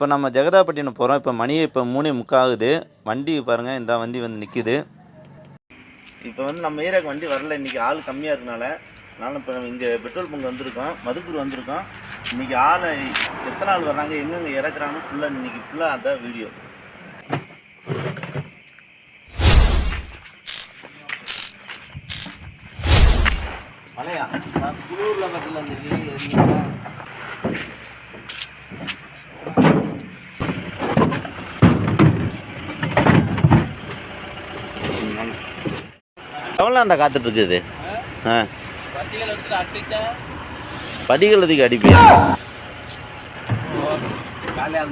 இப்போ நம்ம ஜெகதாப்பட்டினம் போகிறோம் இப்போ மணி இப்போ மூணே முக்காகுது. வண்டி பாருங்கள் இந்த வண்டி வந்து நிற்கிது இப்போ வந்து நம்ம ஏரியாவுக்கு வண்டி வரல. இன்றைக்கி ஆள் கம்மியாக இருக்கனால அதனால் இப்போ நம்ம இங்கே பெட்ரோல் பங்க் வந்திருக்கோம். மதுக்கூர் வந்திருக்கோம். இன்றைக்கி ஆளை எத்தனை ஆள் வர்றாங்க? எங்கெங்கே இறக்குறாங்க ஃபுல்லாக இன்றைக்கி ஃபுல்லாக அதான் வீடியோ மலையா குளூரில் பக்கத்தில் அந்த எவ்வளோ அந்த காத்துட்டு இருக்குது. ஆ. படிகள் எடுத்துட்டு அடிச்சா அடிப்பியா காலையாக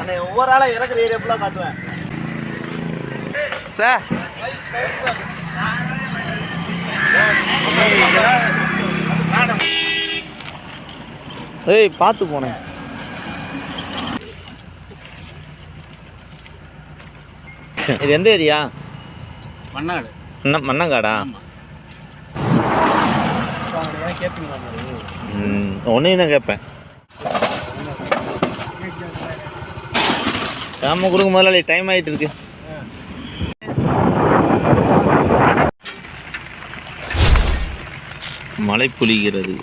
ஆமாம் அண்ணே ஒவ்வொரு ஆளாக இறக்குற ஏரியா ஃபுல்லாக காட்டுவேன். சார் ஏய் பார்த்து போனேன் இது எந்த ஏரியா? மண்ணாடு என்ன மண்ணங்காடா கேட்பீங்களா ம் ஒன்றையும் தான் கேட்பேன் நம்ம கொடுக்க முதலாளி டைம் ஆகிட்டு இருக்கு. மழை பொழிகிறது.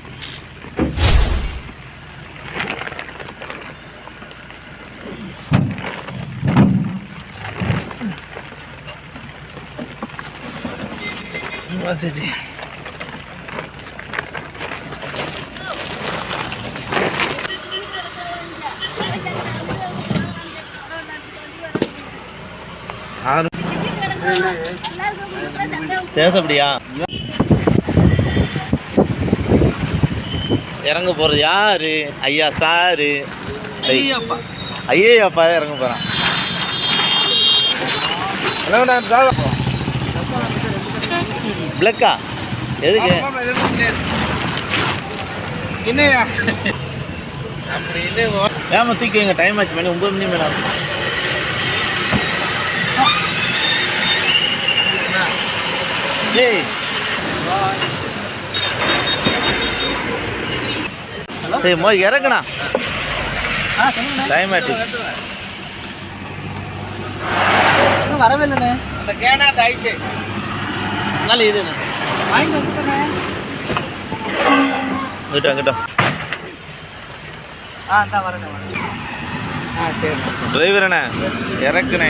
வாசிச்சு. ஆறு தேசப்படியா இறங்க போகிறது யாரு? ஐயா சாரு. ஐயப்பா ஐயே அப்பா தான் இறங்க போகிறான் பிளக்கா? எதுக்கு? என்னையா? அப்படி இல்லை ஏமா தூக்கி டைம் ஆச்சு மணி ஒம்பது மணி மேலே ஏய் ஏய் மோ இறக்குண்ணா டைம் ஆச்சு வரவே இல்லைண்ணே அந்த கேனா ஆயிடுச்சு நல்ல இது வாங்கிட்டு வந்துட்டேண்ணே. கிட்ட கிட்ட ஆ இந்தா வரேண்ணே வரேன் ஆ சரி. டிரைவர் அண்ணே கீழே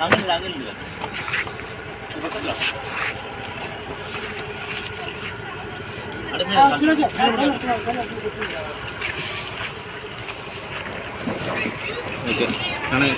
അങ്ങനില്ല അങ്ങനില്ല ഓക്കെ ആണ്